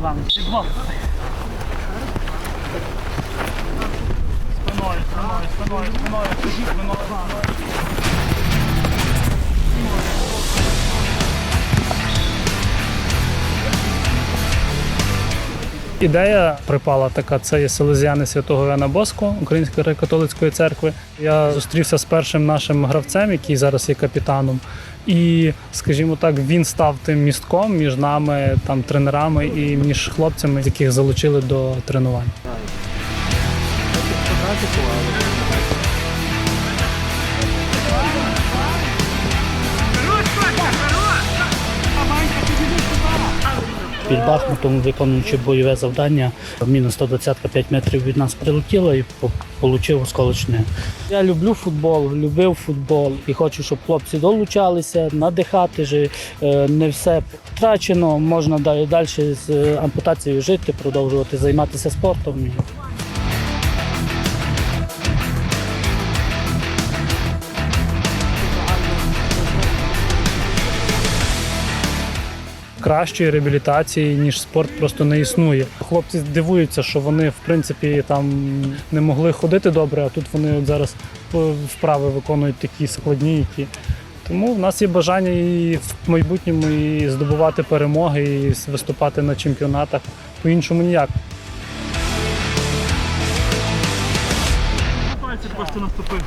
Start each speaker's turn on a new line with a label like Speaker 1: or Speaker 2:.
Speaker 1: Іванович, відвал. Спиною, спиною, спиною, спиною, спиною, спиною. Ідея припала така: це є селезіани святого Яна Боско Української греко-католицької церкви. Я зустрівся з першим нашим гравцем, який зараз є капітаном. І, скажімо так, він став тим містком між нами, там тренерами і між хлопцями, яких залучили до тренувань.
Speaker 2: Під Бахмутом, виконуючи бойове завдання, мінус 120 5 метрів від нас прилетіло і отримав осколочне. Я люблю футбол, любив футбол і хочу, щоб хлопці долучалися, надихати. же, е, Не все втрачено, можна далі, з е, ампутацією жити, продовжувати займатися спортом.
Speaker 1: Кращої реабілітації, ніж спорт, просто не існує. Хлопці дивуються, що вони в принципі там не могли ходити добре, а тут вони от зараз е, вправи виконують такі складні, які. Тому в нас є бажання і в майбутньому і здобувати перемоги, і виступати на чемпіонатах. По-іншому ніяк. Пальці просто наступив.